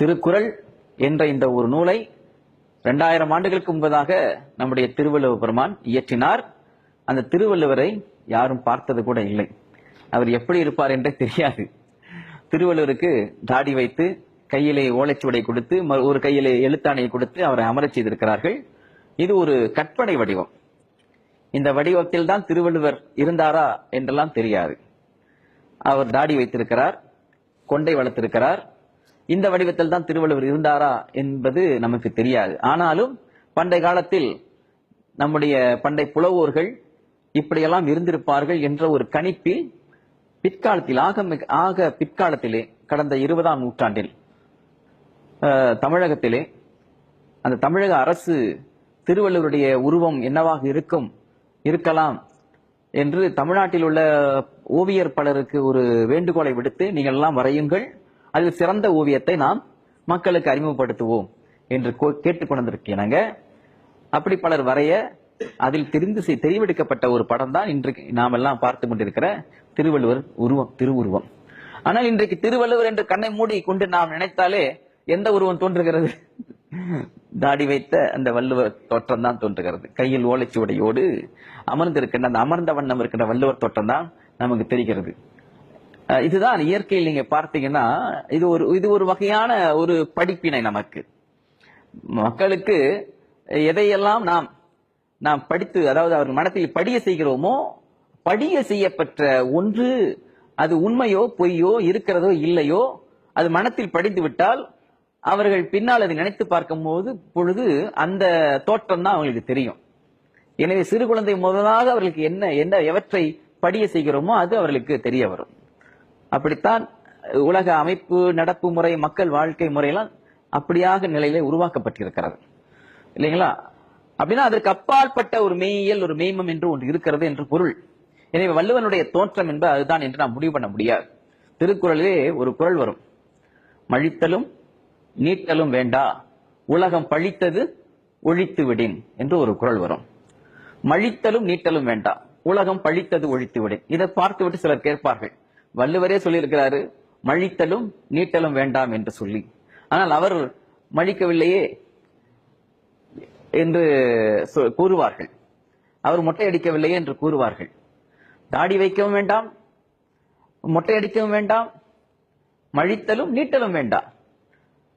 திருக்குறள் என்ற இந்த ஒரு நூலை இரண்டாயிரம் ஆண்டுகளுக்கு முன்பதாக நம்முடைய திருவள்ளுவர் பெருமான் இயற்றினார். அந்த திருவள்ளுவரை யாரும் பார்த்தது கூட இல்லை. அவர் எப்படி இருப்பார் என்றே தெரியாது. திருவள்ளுவருக்கு தாடி வைத்து கையிலே ஓலைச்சுவடை கொடுத்து ஒரு கையிலே எழுத்தாணையை கொடுத்து அவரை அமரச் செய்திருக்கிறார்கள். இது ஒரு கற்பனை வடிவம். இந்த வடிவத்தில் தான் திருவள்ளுவர் இருந்தாரா என்றெல்லாம் தெரியாது. அவர் தாடி வைத்திருக்கிறார் கொண்டை வளர்த்திருக்கிறார். இந்த வடிவத்தில் தான் திருவள்ளுவர் இருந்தாரா என்பது நமக்கு தெரியாது. ஆனாலும் பண்டை காலத்தில் நம்முடைய பண்டை புலவோர்கள் இப்படியெல்லாம் இருந்திருப்பார்கள் என்ற ஒரு கணிப்பில் பிற்காலத்தில் ஆக மிக- ஆக பிற்காலத்திலே கடந்த இருபதாம் நூற்றாண்டில் தமிழகத்திலே அந்த தமிழக அரசு திருவள்ளுவருடைய உருவம் என்னவாக இருக்கும் இருக்கலாம் என்று தமிழ்நாட்டில் உள்ள ஓவியர் பலருக்கு ஒரு வேண்டுகோளை விடுத்து நீங்கள் எல்லாம் வரையுங்கள் அதில் சிறந்த ஓவியத்தை நாம் மக்களுக்கு அறிமுகப்படுத்துவோம் என்று கோ- கேட்டுக்கொண்டிருக்கிறாங்க அப்படி பலர் வரைய அதில் தெரிந்து செய்- தெரிவெடுக்கப்பட்ட ஒரு படம் தான் இன்றைக்கு நாம் எல்லாம் பார்த்து கொண்டிருக்கிற திருவள்ளுவர் உருவம் திருவுருவம். ஆனால் இன்றைக்கு திருவள்ளுவர் என்று கண்ணை மூடி கொண்டு நாம் நினைத்தாலே எந்த உருவம் தோன்றுகிறது? தாடி வைத்த அந்த வள்ளுவர் தோற்றம் தான் தோன்றுகிறது. கையில் ஓலைச்சுவடையோடு அமர்ந்திருக்கின்ற அந்த அமர்ந்த வண்ணம் இருக்கின்ற வள்ளுவர் தோற்றம் தான் நமக்கு தெரிகிறது. இதுதான் இயற்கையில் நீங்க பார்த்தீங்கன்னா இது ஒரு இது ஒரு வகையான ஒரு படிப்பினை நமக்கு. மக்களுக்கு எதையெல்லாம் நாம் நாம் படித்து அதாவது அவர் மனத்தில் படிய செய்கிறோமோ படிய செய்யப்பட்ட ஒன்று அது உண்மையோ பொய்யோ இருக்கிறதோ இல்லையோ அது மனத்தில் படித்து விட்டால் அவர்கள் பின்னால் அதை நினைத்து பார்க்கும்போது பொழுது அந்த தோற்றம் தான் அவங்களுக்கு தெரியும். எனவே சிறு குழந்தை முதலாக அவர்களுக்கு என்ன என்ன எவற்றை படிய செய்கிறோமோ அது அவர்களுக்கு தெரிய வரும். அப்படித்தான் உலக அமைப்பு நடப்பு முறை மக்கள் வாழ்க்கை முறையெல்லாம் அப்படியாக நிலையிலே உருவாக்கப்பட்டிருக்கிறது. இல்லைங்களா? அப்படின்னா அதற்கு அப்பாற்பட்ட ஒரு மெய்யியல் ஒரு மெய்மம் என்று ஒன்று இருக்கிறது என்று பொருள். எனவே வள்ளுவனுடைய தோற்றம் என்பது அதுதான் என்று நாம் முடிவு பண்ண முடியாது. திருக்குறளிலே ஒரு குறள் வரும். மழித்தலும் நீட்டலும் வேண்டா உலகம் பழித்தது ஒழித்து விடின் என்று ஒரு குறள் வரும். மழித்தலும் நீட்டலும் வேண்டாம் உலகம் பழித்தது ஒழித்து விடின் இதை பார்த்துவிட்டு சிலர் கேட்பார்கள். வள்ளுவரே சொல்லியிருக்கிறாரு மழித்தலும் நீட்டலும் வேண்டாம் என்று சொல்லி. ஆனால் அவர் மழிக்கவில்லையே என்று கூறுவார்கள். அவர் மொட்டை அடிக்கவில்லையே என்று கூறுவார்கள். தாடி வைக்கவும் வேண்டாம் மொட்டை அடிக்கவும் வேண்டாம் மழித்தலும் நீட்டலும் வேண்டாம்.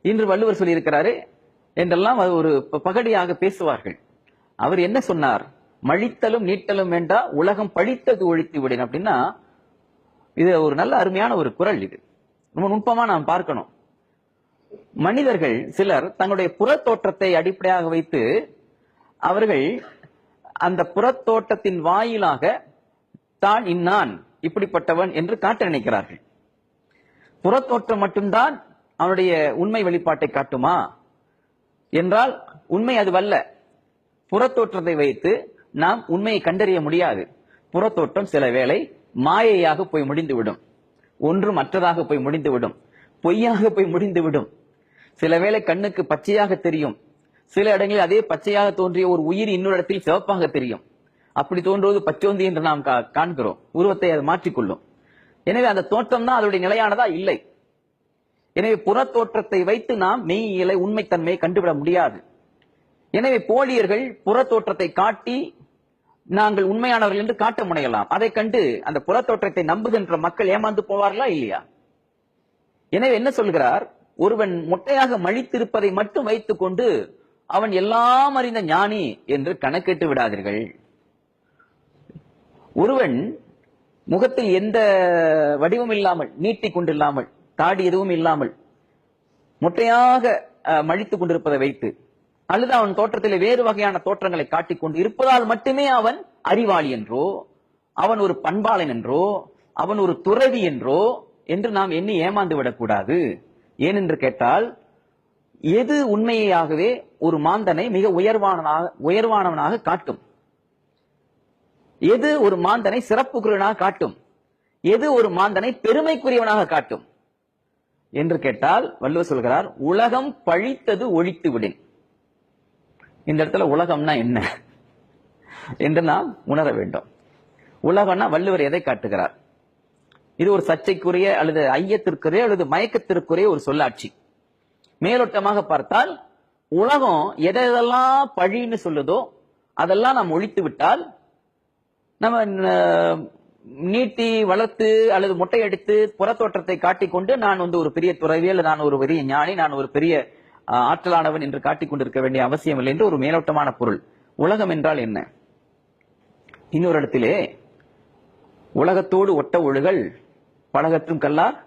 இன்று வள்ளுவர் சொல்லியிருக்கிறாரு என்றெல்லாம் அது ஒரு ப- பகடியாக பேசுவார்கள். அவர் என்ன சொன்னார்? மழித்தலும் நீட்டலும் வேண்டாம் உலகம் பழித்தது ஒழித்து விடின் அப்படின்னா இது ஒரு நல்ல அருமையான ஒரு குறள் இது. ரொம்ப நுட்பமா நாம் பார்க்கணும். மனிதர்கள் சிலர் தங்களுடைய புறத்தோற்றத்தை அடிப்படையாக வைத்து அவர்கள் அந்த புறத்தோட்டத்தின் வாயிலாக தான் இன்னான் இப்படிப்பட்டவன் என்று காட்ட நினைக்கிறார்கள். புறத்தோற்றம் மட்டும்தான் அவனுடைய உண்மை வெளிப்பாட்டை காட்டுமா? என்றால் உண்மை அதுவல்ல புறத்தோற்றத்தை வைத்து நாம் உண்மையை கண்டறிய முடியாது. புறத்தோற்றம் சில வேளை மாயையாக போய் முடிந்துவிடும். ஒன்று மற்றதாக போய் முடிந்துவிடும். பொய்யாக போய் முடிந்துவிடும். சில வேளை கண்ணுக்கு பச்சையாக தெரியும். சில இடங்களில் அதே பச்சையாக தோன்றிய ஒரு உயிர் இன்னொரு இடத்தில் சிவப்பாக தெரியும். அப்படி தோன்றுவது பச்சோந்தி என்று நாம் கா- காண்கிறோம். உருவத்தை அது மாற்றிக்கொள்ளும். எனவே அந்த தோற்றம் தான் அதனுடைய நிலையானதா? இல்லை. எனவே புற தோற்றத்தை வைத்து நாம் மெய்யியலை உண்மைத்தன்மையை கண்டுவிட முடியாது. எனவே போலியர்கள் புறத்தோற்றத்தை காட்டி நாங்கள் உண்மையானவர்கள் என்று காட்ட முனையலாம். அதை கண்டு அந்த புறத்தோற்றத்தை நம்புகின்ற மக்கள் ஏமாந்து போவார்களா இல்லையா? எனவே என்ன சொல்கிறார்? ஒருவன் மொட்டையாக மழித்திருப்பதை மட்டும் வைத்துக் கொண்டு அவன் எல்லாம் அறிந்த ஞானி என்று கணக்கிட்டு விடாதீர்கள். ஒருவன் முகத்தில் எந்த வடிவம் இல்லாமல் நீட்டி கொண்டில்லாமல் தாடி எதுவும் இல்லாமல் மொட்டையாக மழித்துக் கொண்டிருப்பதை வைத்து அல்லது அவன் தோற்றத்திலே வேறு வகையான தோற்றங்களை காட்டிக்கொண்டு இருப்பதால் மட்டுமே அவன் அறிவாளி என்றோ அவன் ஒரு பண்பாளன் என்றோ அவன் ஒரு துறவி என்றோ என்று நாம் எண்ணி ஏமாந்து விடக்கூடாது. ஏனென்று கேட்டால் எது உண்மையாகவே ஒரு மாந்தனை மிக உயர்வானனாக உயர்வானவனாக காட்டும். எது ஒரு மாந்தனை சிறப்புக்குரியவனாக காட்டும். எது ஒரு மாந்தனை பெருமைக்குரியவனாக காட்டும். என்று கேட்டால் வள்ளுவர் சொல்கிறார் உலகம் பழித்தது ஒழித்து விடின் இந்த இடத்துல உலகம்னா என்ன? என்று நாம் உணர வேண்டும். உலகம்னா வள்ளுவர் எதை காட்டுகிறார்? இது ஒரு சர்ச்சைக்குரிய அல்லது ஐயத்திற்குரிய அல்லது மயக்கத்திற்குரிய ஒரு சொல்லாட்சி. மேலோட்டமாக பார்த்தால் உலகம் எதெல்லாம் பழின்னு சொல்லுதோ அதெல்லாம் நாம் ஒழித்து விட்டால் நம்ம நீட்டி வளர்த்து அல்லது முட்டையடித்து புறத்தோற்றத்தை காட்டிக்கொண்டு நான் வந்து ஒரு பெரிய துறவியல் நான் ஒரு பெரிய ஞானி நான் ஒரு பெரிய ஆற்றலானவன் என்று காட்டிக் கொண்டிருக்க வேண்டிய அவசியம் இல்லை என்று ஒரு மேலோட்டமான பொருள். உலகம் என்றால் என்ன? இன்னொரு இடத்திலே உலகத்தோடு ஒட்ட ஒழுகல் பழகற்றும் கல்லார்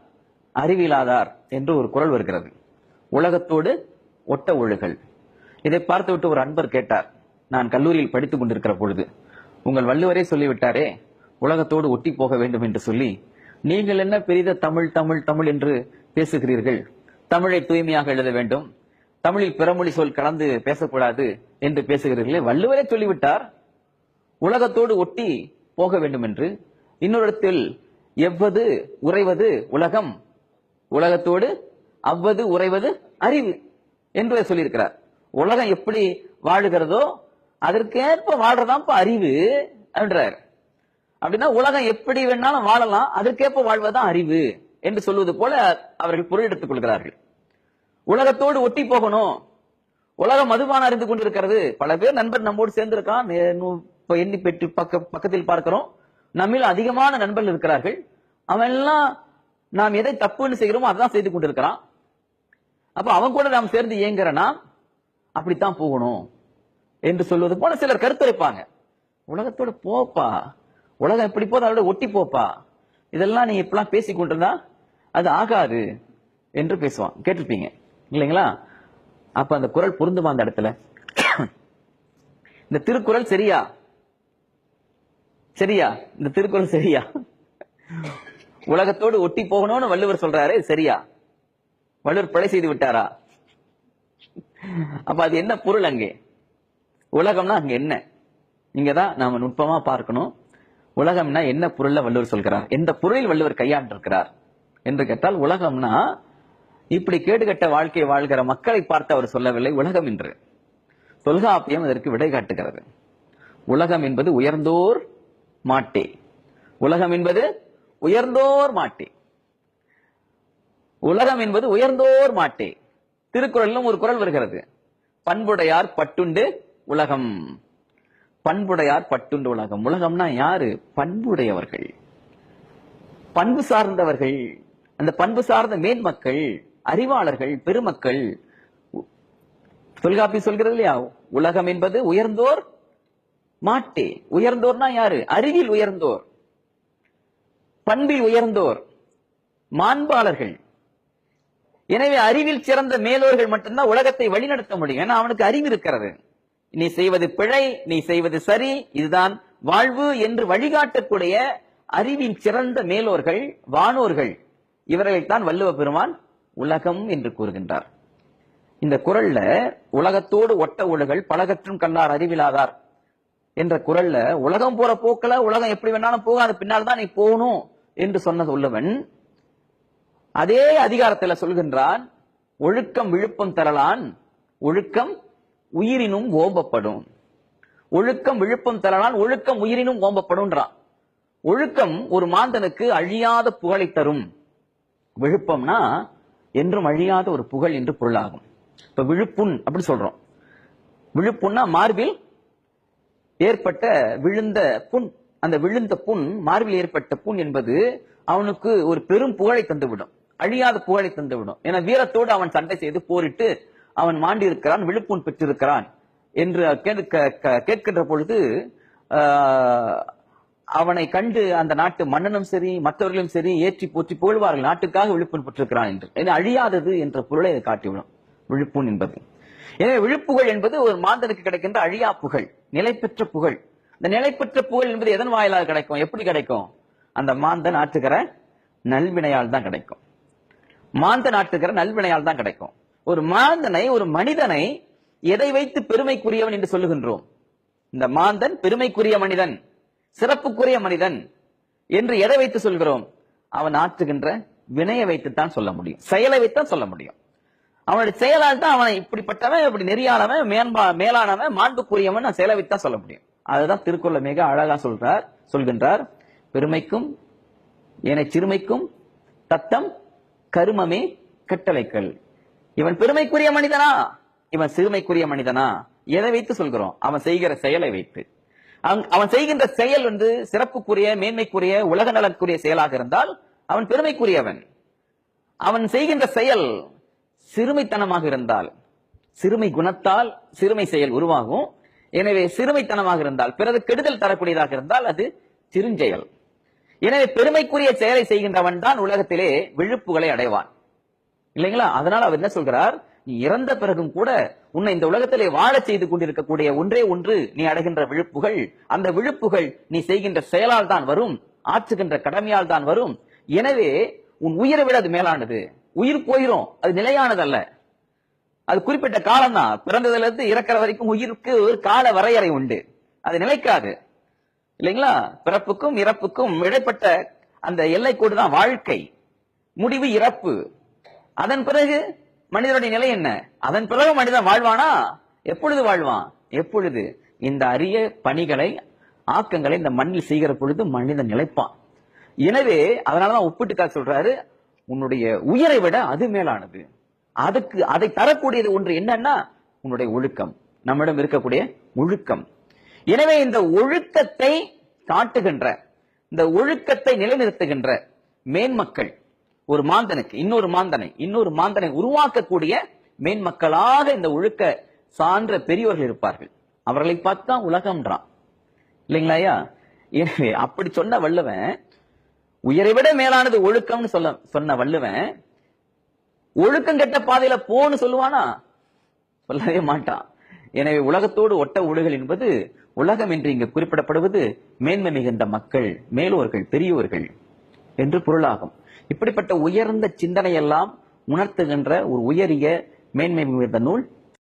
அறிவிலாதார் என்று ஒரு குரல் வருகிறது. உலகத்தோடு ஒட்ட ஒழுகல். இதை பார்த்துவிட்டு ஒரு அன்பர் கேட்டார். நான் கல்லூரியில் படித்துக் கொண்டிருக்கிற பொழுது உங்கள் வள்ளுவரே சொல்லிவிட்டாரே உலகத்தோடு ஒட்டி போக வேண்டும் என்று சொல்லி நீங்கள் என்ன பெரித தமிழ் தமிழ் தமிழ் என்று பேசுகிறீர்கள்? தமிழை தூய்மையாக எழுத வேண்டும் தமிழில் பிறமொழி சொல் கலந்து பேசக்கூடாது என்று பேசுகிறீர்களே வள்ளுவரே சொல்லிவிட்டார். உலகத்தோடு ஒட்டி போக வேண்டும் என்று இன்னொரு இடத்தில் எவ்வது உறைவது உலகம்? உலகத்தோடு அவ்வது உறைவது அறிவு என்று சொல்லியிருக்கிறார். உலகம் எப்படி வாழுகிறதோ அதற்கேற்ப வாழ்றதான்ப்பா அறிவு என்றார். அப்படின்னா உலகம் எப்படி வேணாலும் வாழலாம் அதற்கேற்ப வாழ்வதுதான் அறிவு என்று சொல்வது போல அவர்கள் பொருள் எடுத்துக் கொள்கிறார்கள். உலகத்தோடு ஒட்டி போகணும். உலகம் மதுபானம் அறிந்து கொண்டிருக்கிறது. பல பேர் நண்பர் நம்மோடு சேர்ந்திருக்கான். எண்ணி பெற்று பக்க பக்கத்தில் பார்க்கிறோம். நம்மில் அதிகமான நண்பர்கள் இருக்கிறார்கள். அவன் எல்லாம் நாம் எதை தப்புன்னு செய்கிறோமோ அதான் செய்து கொண்டிருக்கிறான். அப்ப அவன் கூட நாம் சேர்ந்து இயங்குறனா? அப்படித்தான் போகணும் என்று சொல்வது போல சிலர் கருத்துரைப்பாங்க. உலகத்தோட போப்பா. உலகம் எப்படி போதும் அதோட ஒட்டி போப்பா. இதெல்லாம் நீ இப்பெல்லாம் பேசி கொண்டிருந்தா அது ஆகாது என்று பேசுவான். கேட்டிருப்பீங்க. இல்லைங்களா? அப்ப அந்த குரல் பொருந்துமா அந்த இடத்துல? இந்த திருக்குறள் சரியா? சரியா? இந்த திருக்குறள் சரியா? உலகத்தோடு ஒட்டி போகணும்னு வள்ளுவர் சொல்றாரு சரியா? வள்ளுவர் பிழை செய்து விட்டாரா? அப்ப அது என்ன பொருள் அங்கே? உலகம்னா அங்க என்ன? இங்கதான் நாம நுட்பமா பார்க்கணும். உலகம்னா என்ன பொருள்ல வள்ளுவர் சொல்கிறார்? எந்த பொருளில் வள்ளுவர் கையாண்டிருக்கிறார்? என்று கேட்டால் உலகம்னா இப்படி கேடுகட்ட வாழ்க்கை வாழ்கிற மக்களை பார்த்து அவர் சொல்லவில்லை உலகம் என்று தொல்காப்பியம் அதற்கு விடை காட்டுகிறது. உலகம் என்பது உயர்ந்தோர் மாட்டே. உலகம் என்பது உயர்ந்தோர் மாட்டே. உலகம் என்பது உயர்ந்தோர் மாட்டே. திருக்குறளிலும் ஒரு குறள் வருகிறது. பண்புடையார் பட்டுண்டு உலகம். பண்புடையார் பட்டுண்டு உலகம். உலகம்னா யாரு? பண்புடையவர்கள். பண்பு சார்ந்தவர்கள். அந்த பண்பு சார்ந்த மேன்மக்கள் அறிவாளர்கள் பெருமக்கள் தொல்காப்பி சொல்கிறது இல்லையா? உலகம் என்பது உயர்ந்தோர் மாட்டே. உயர்ந்தோர்னா யாரு? அறிவில் உயர்ந்தோர். பண்பில் உயர்ந்தோர். மாண்பாளர்கள். எனவே அறிவில் சிறந்த மேலோர்கள் மட்டும்தான் உலகத்தை வழிநடத்த முடியும். ஏன்னா அவனுக்கு அறிவு இருக்கிறது. நீ செய்வது பிழை நீ செய்வது சரி இதுதான் வாழ்வு என்று வழிகாட்டக்கூடிய அறிவின் சிறந்த மேலோர்கள் வானோர்கள். இவர்களைத்தான் வள்ளுவ பெருமான். உலகம் என்று கூறுகின்றார். இந்த குரல்ல உலகத்தோடு ஒட்ட ஒழுகல் பலகற்றும் கண்ணார் அறிவிலாதார் என்ற குரல்ல உலகம் போற போக்குல உலகம் எப்படி வேணாலும் போகாது பின்னால் தான் நீ போகணும் என்று சொன்னது உள்ளவன் அதே அதிகாரத்துல சொல்கின்றான் ஒழுக்கம் விழுப்பம் தரலான் ஒழுக்கம் உயிரினும் ஓம்பப்படும். ஒழுக்கம் விழுப்பம் தரலான் ஒழுக்கம் உயிரினும் ஓம்பப்படும்ன்றான். ஒழுக்கம் ஒரு மாந்தனுக்கு அழியாத புகழை தரும். விழுப்பம்னா என்றும் அழியாத ஒரு புகழ் என்று பொருளாகும். இப்ப விழுப்புண் அப்படி சொல்றோம். விழுப்புண்ணா மார்பில் ஏற்பட்ட விழுந்த புண். அந்த விழுந்த புண் மார்பில் ஏற்பட்ட புண் என்பது அவனுக்கு ஒரு பெரும் புகழை தந்துவிடும். அழியாத புகழை தந்துவிடும். என வீரத்தோடு அவன் சண்டை செய்து போரிட்டு அவன் மாண்டியிருக்கிறான் விழுப்புண் பெற்றிருக்கிறான் என்று க- கேட்கின்ற பொழுது ஆஹ், அவனை கண்டு அந்த நாட்டு மன்னனும் சரி மற்றவர்களும் சரி ஏற்றி போற்றி புகழ்வார்கள். நாட்டுக்காக விழுப்புண் பெற்றிருக்கிறான் என்று. என அழியாதது என்ற பொருளை இதை காட்டிவிடும் விழுப்புண் என்பது. எனவே விழுப்புகழ் என்பது ஒரு மாந்தனுக்கு கிடைக்கின்ற அழியா புகழ் நிலைப்பெற்ற புகழ். இந்த நிலைபெற்ற புகழ் என்பது எதன் வாயிலாக கிடைக்கும்? எப்படி கிடைக்கும்? அந்த மாந்தன் ஆற்றுகிற நல்வினையால் தான் கிடைக்கும். மாந்தன் ஆற்றுகிற நல்வினையால் தான் கிடைக்கும். ஒரு மாந்தனை ஒரு மனிதனை எதை வைத்து பெருமைக்குரியவன் என்று சொல்லுகின்றோம்? இந்த மாந்தன் பெருமைக்குரிய மனிதன். சிறப்புக்குரிய மனிதன் என்று எதை வைத்து சொல்கிறோம்? அவன் ஆற்றுகின்ற வினையை வைத்துத்தான் சொல்ல முடியும். செயலை வைத்தான் சொல்ல முடியும். அவனுடைய செயலால் தான் அவனை இப்படிப்பட்டவன் இப்படி நெறியானவன் மேன்பா மேலானவன் மாண்புக்குரியவன் நான் செயலை வைத்தான் சொல்ல முடியும். அதுதான் திருக்குறள் மிக அழகா சொல்றார் சொல்கின்றார். பெருமைக்கும் என சிறுமைக்கும் தத்தம் கருமமே கட்டளைக்கள் இவன் பெருமைக்குரிய மனிதனா? இவன் சிறுமைக்குரிய மனிதனா? எதை வைத்து சொல்கிறோம்? அவன் செய்கிற செயலை வைத்து. அவன்- செய்கின்ற செயல் வந்து சிறப்புக்குரிய மேன்மைக்குரிய உலக நலனுக்குரிய செயலாக இருந்தால் அவன் பெருமைக்குரியவன். அவன் செய்கின்ற செயல் சிறுமைத்தனமாக இருந்தால் சிறுமை குணத்தால் சிறுமை செயல் உருவாகும். எனவே சிறுமைத்தனமாக இருந்தால் பிறகு கெடுதல் தரக்கூடியதாக இருந்தால் அது சிறுஞ்செயல். எனவே பெருமைக்குரிய செயலை செய்கின்றவன் தான் உலகத்திலே விழுப்புகளை அடைவான். இல்லைங்களா? அதனால் அவர் என்ன சொல்கிறார்? நீ இறந்த பிறகும் கூட உன்னை இந்த உலகத்திலே வாழச் செய்து கொண்டிருக்கக்கூடிய ஒன்றே ஒன்று நீ அடைகின்ற விழுப்புகள். அந்த விழுப்புகள் நீ செய்கின்ற செயலால் தான் வரும் ஆற்றுகின்ற கடமையால் தான் வரும். எனவே உன் உயிரை விட அது மேலானது. உயிர் போயிரும் அது நிலையானதல்ல. அது குறிப்பிட்ட காலம் தான் பிறந்ததுல இருந்து இறக்கிற வரைக்கும் உயிருக்கு ஒரு கால வரையறை உண்டு. அது நிலைக்காது. இல்லைங்களா? பிறப்புக்கும் இறப்புக்கும் இடைப்பட்ட அந்த எல்லைக்கோடு தான் வாழ்க்கை. முடிவு இறப்பு. அதன் பிறகு மனிதனுடைய நிலை என்ன? அதன் பிறகு மனிதன் வாழ்வானா? எப்பொழுது வாழ்வான்? எப்பொழுது? இந்த அரிய பணிகளை ஆக்கங்களை இந்த மண்ணில் செய்கிற பொழுது மனிதன் நிலைப்பான். எனவே அதனாலதான் ஒப்பிட்டுக்காக சொல்றாரு உன்னுடைய உயிரை விட அது மேலானது. அதுக்கு அதை தரக்கூடியது ஒன்று என்னன்னா உன்னுடைய ஒழுக்கம். நம்மிடம் இருக்கக்கூடிய ஒழுக்கம். எனவே இந்த ஒழுக்கத்தை காட்டுகின்ற இந்த ஒழுக்கத்தை நிலைநிறுத்துகின்ற மேன்மக்கள் ஒரு மாந்தனுக்கு இன்னொரு மாந்தனை இன்னொரு மாந்தனை உருவாக்கக்கூடிய மேன்மக்களாக இந்த ஒழுக்க சான்ற பெரியவர்கள் இருப்பார்கள். அவர்களை பார்த்தா உலகம்ன்றான். இல்லைங்களா ஐயா எனவே அப்படி சொன்ன வள்ளுவன் உயரை விட மேலானது ஒழுக்கம்னு சொல்ல சொன்ன வள்ளுவன் ஒழுக்கம் கெட்ட பாதையில போன்னு சொல்லுவானா? சொல்லவே மாட்டான். எனவே உலகத்தோடு ஒட்ட ஒழுகல் என்பது உலகம் என்று இங்கு குறிப்பிடப்படுவது மேன்மை மிகுந்த மக்கள் மேலோர்கள் பெரியோர்கள். என்று பொருளாகும். இப்படிப்பட்ட உயர்ந்த சிந்தனையெல்லாம் உணர்த்துகின்ற ஒரு உயரிய மேன்மை மிகுந்த நூல்